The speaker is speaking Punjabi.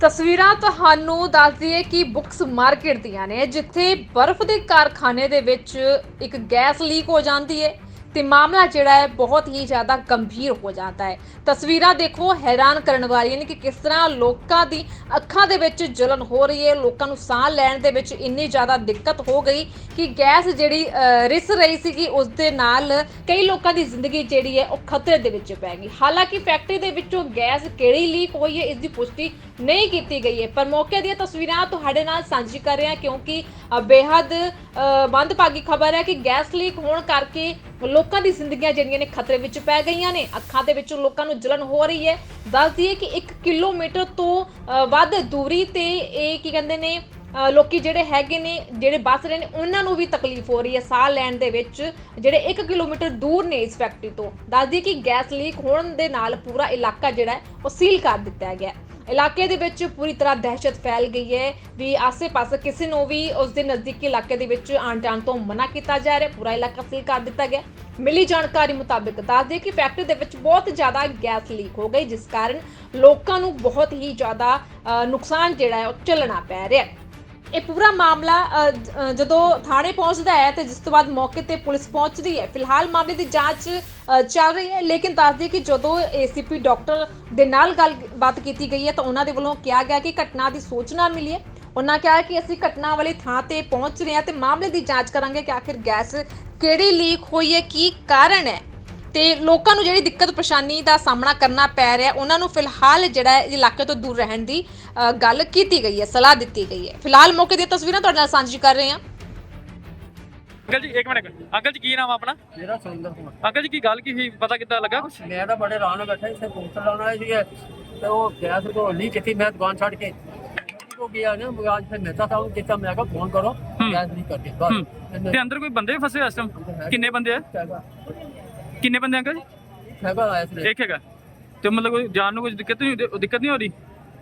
ਤਸਵੀਰਾਂ ਤੁਹਾਨੂੰ ਦੱਸ ਦਈਏ ਕਿ ਬੁੱਕਸ ਮਾਰਕੀਟ ਦੀਆਂ ਨੇ, ਜਿੱਥੇ ਬਰਫ਼ ਦੇ ਕਾਰਖਾਨੇ ਦੇ ਵਿੱਚ ਇੱਕ ਗੈਸ ਲੀਕ ਹੋ ਜਾਂਦੀ ਹੈ ਤੇ ਮਾਮਲਾ ਜਿਹੜਾ ਹੈ ਬਹੁਤ ਹੀ ਜ਼ਿਆਦਾ ਗੰਭੀਰ ਹੋ ਜਾਂਦਾ ਹੈ। ਤਸਵੀਰਾਂ ਦੇਖੋ ਹੈਰਾਨ ਕਰਨ ਵਾਲੀਆਂ ਨੇ ਕਿ ਕਿਸ ਤਰ੍ਹਾਂ ਲੋਕਾਂ ਦੀ ਅੱਖਾਂ ਦੇ ਵਿੱਚ ਜਲਨ ਹੋ ਰਹੀ ਹੈ ਲੋਕਾਂ ਨੂੰ ਸਾਹ ਲੈਣ ਦੇ ਵਿੱਚ ਇੰਨੀ ਜ਼ਿਆਦਾ ਦਿੱਕਤ ਹੋ ਗਈ ਕਿ ਗੈਸ ਜਿਹੜੀ ਰਿਸ ਰਹੀ ਸੀਗੀ ਉਸ ਦੇ ਨਾਲ ਕਈ ਲੋਕਾਂ ਦੀ ਜ਼ਿੰਦਗੀ ਜਿਹੜੀ ਹੈ ਉਹ ਖਤਰੇ ਦੇ ਵਿੱਚ ਪੈ ਗਈ। ਹਾਲਾਂਕਿ ਫੈਕਟਰੀ ਦੇ ਵਿੱਚੋਂ ਗੈਸ ਕਿਹੜੀ ਲੀਕ ਹੋਈ ਹੈ ਇਸ ਦੀ ਪੁਸ਼ਟੀ ਨਹੀਂ ਕੀਤੀ ਗਈ ਹੈ ਪਰ ਮੌਕੇ ਦੀਆਂ ਤਸਵੀਰਾਂ ਤੁਹਾਡੇ ਨਾਲ ਸਾਂਝੀ ਕਰ ਰਹੇ ਹਾਂ ਕਿਉਂਕਿ ਅ, ਬੇਹੱਦ ਮੰਦਭਾਗੀ ਖਬਰ ਹੈ ਕਿ ਗੈਸ ਲੀਕ ਹੋਣ ਕਰਕੇ ਲੋਕਾਂ ਦੀ ਜ਼ਿੰਦਗੀਆਂ ਜਿਹੜੀਆਂ ਨੇ ਖਤਰੇ ਵਿੱਚ ਪੈ ਗਈਆਂ ਨੇ ਅੱਖਾਂ ਦੇ ਵਿੱਚੋਂ ਲੋਕਾਂ ਨੂੰ ਜਲਨ ਹੋ ਰਹੀ ਹੈ। ਦੱਸ ਦਈਏ ਕਿ 1 ਕਿਲੋਮੀਟਰ ਤੋਂ ਵੱਧ ਦੂਰੀ ਤੇ ਇਹ ਕੀ ਕਹਿੰਦੇ ਨੇ ਅ, ਲੋਕੀ ਜਿਹੜੇ ਹੈਗੇ ਨੇ ਜਿਹੜੇ ਬੱਸ ਰਹੇ ਨੇ ਉਹਨਾਂ ਨੂੰ ਵੀ ਤਕਲੀਫ ਹੋ ਰਹੀ ਹੈ ਸਾਹ ਲੈਣ ਦੇ ਵਿੱਚ ਜਿਹੜੇ 1 ਕਿਲੋਮੀਟਰ ਦੂਰ ਨੇ ਇਸ ਫੈਕਟਰੀ ਤੋਂ। ਦੱਸ ਕਿ ਗੈਸ ਲੀਕ ਹੋਣ ਦੇ ਨਾਲ ਪੂਰਾ ਇਲਾਕਾ ਜਿਹੜਾ ਉਹ ਸੀਲ ਕਰ ਦਿੱਤਾ ਗਿਆ ਇਲਾਕੇ ਦੇ ਵਿੱਚ ਪੂਰੀ ਤਰ੍ਹਾਂ ਦਹਿਸ਼ਤ ਫੈਲ ਗਈ ਹੈ। ਵੀ ਆਸੇ-ਪਾਸੇ ਕਿਸੇ ਨੂੰ ਵੀ ਉਸ ਦੇ ਨਜ਼ਦੀਕੀ ਇਲਾਕੇ ਦੇ ਵਿੱਚ ਆਉਣ ਜਾਣ ਤੋਂ ਮਨਾ ਕੀਤਾ ਜਾ ਰਿਹਾ, ਪੂਰਾ ਇਲਾਕਾ ਸੀਲ ਕਰ ਦਿੱਤਾ ਗਿਆ। ਮਿਲੀ ਜਾਣਕਾਰੀ ਮੁਤਾਬਕ ਦੱਸਦੇ ਕਿ ਫੈਕਟਰੀ ਦੇ ਵਿੱਚ ਬਹੁਤ ਜ਼ਿਆਦਾ ਗੈਸ ਲੀਕ ਹੋ ਗਈ, ਜਿਸ ਕਾਰਨ ਲੋਕਾਂ ਨੂੰ ਬਹੁਤ ਹੀ ਜ਼ਿਆਦਾ ਨੁਕਸਾਨ ਜਿਹੜਾ ਹੈ, ਉਹ ਝੱਲਣਾ ਪੈ ਰਿਹਾ ਹੈ। ਇਹ ਪੂਰਾ ਮਾਮਲਾ ਜਦੋਂ ਥਾਣੇ ਪਹੁੰਚਦਾ ਹੈ ਤੇ ਜਿਸ ਤੋਂ ਬਾਅਦ ਮੌਕੇ ਤੇ ਪੁਲਿਸ ਪਹੁੰਚਦੀ ਹੈ। ਫਿਲਹਾਲ ਮਾਮਲੇ ਦੀ ਜਾਂਚ ਚੱਲ ਰਹੀ ਹੈ, ਲੇਕਿਨ ਦੱਸਦੀ ਕਿ ਜਦੋਂ ਏਸੀਪੀ ਡਾਕਟਰ ਦੇ ਨਾਲ ਗੱਲ ਬਾਤ ਕੀਤੀ ਗਈ ਹੈ ਤਾਂ ਉਹਨਾਂ ਦੇ ਵੱਲੋਂ ਕਿਹਾ ਗਿਆ ਕਿ ਘਟਨਾ ਦੀ ਸੂਚਨਾ ਮਿਲੀ ਹੈ। ਉਹਨਾਂ ਕਿਹਾ ਕਿ ਅਸੀਂ ਘਟਨਾ ਵਾਲੀ ਥਾਂ ਤੇ ਪਹੁੰਚ ਰਹੇ ਹਾਂ ਤੇ ਮਾਮਲੇ ਦੀ ਜਾਂਚ ਕਰਾਂਗੇ ਕਿ ਆਖਿਰ ਗੈਸ ਕਿਹੜੀ ਲੀਕ ਹੋਈ ਹੈ ਕੀ ਕਾਰਨ ਹੈ। ਤੇ ਲੋਕਾਂ ਨੂੰ ਜਿਹੜੀ ਦਿੱਕਤ ਪਰੇਸ਼ਾਨੀ ਦਾ ਸਾਹਮਣਾ ਕਰਨਾ ਪੈ ਰਿਹਾ ਉਹਨਾਂ ਨੂੰ ਫਿਲਹਾਲ ਜਿਹੜਾ ਇਲਾਕੇ ਤੋਂ ਦੂਰ ਰਹਿਣ ਦੀ ਅ, ਗੱਲ ਕੀਤੀ ਗਈ ਹੈ ਸਲਾਹ ਦਿੱਤੀ ਗਈ ਹੈ। ਫਿਲਹਾਲ ਮੌਕੇ ਦੀਆਂ ਤਸਵੀਰਾਂ ਤੁਹਾਡੇ ਨਾਲ ਸਾਂਝੀ ਕਰ ਰਹੇ ਹਾਂ। ਅੰਕਲ ਜੀ ਇੱਕ ਮਿੰਟ ਅੰਕਲ ਜੀ ਕੀ ਨਾਮ ਆ ਆਪਣਾ? ਮੇਰਾ ਸੁਰਿੰਦਰ ਕੁਮਾਰ। ਅੰਕਲ ਜੀ ਕੀ ਗੱਲ ਕੀ ਹੋਈ? ਪਤਾ ਕਿੱਦਾਂ ਲੱਗਾ? ਕੁਛ ਮੈਂ ਤਾਂ ਬੜੇ ਆਰਾਮ ਨਾਲ ਬੈਠਾ ਇੱਥੇ ਪੋਸਟਰ ਲਾਉਣ ਆਇਆ ਸੀਗਾ। ਤੇ ਉਹ ਗੈਸ ਕੋ ਲੀਕ ਕੀਤੀ ਮੈਂ ਦੁਕਾਨ ਛੱਡ ਕੇ ਕੋ ਗਿਆ ਨਾ ਦੁਕਾਨ ਤੇ ਮਹਿਤਾ ਸਾਹਿਬ ਕੀਤਾ ਮੈਂ ਕਿਹਾ ਫੋਨ ਕਰੋ ਗੈਸ ਲੀਕ ਕਰਦੀ ਬਸ। ਹੂੰ। ਤੇ ਅੰਦਰ ਕੋਈ ਬੰਦੇ ਵੀ ਫਸੇ ਹੋਏ ਇਸ ਟਾਈਮ ਕਿੰਨੇ ਬੰਦੇ ਆ? ਹੈਗਾ। ਕਿੰਨੇ ਬੰਦੇ ਅੰਕਲ ਜੀ? ਹੈਗਾ ਆਇਆ ਸੀ ਇੱਕ ਹੈਗਾ। ਤੇ ਮਤਲਬ ਕੋਈ ਜਾਨ ਨੂੰ ਕੋਈ ਦਿੱਕਤ ਨਹੀਂ ਹੁੰਦੀ ਦਿੱਕਤ ਨਹੀਂ ਹੋ ਰਹੀ?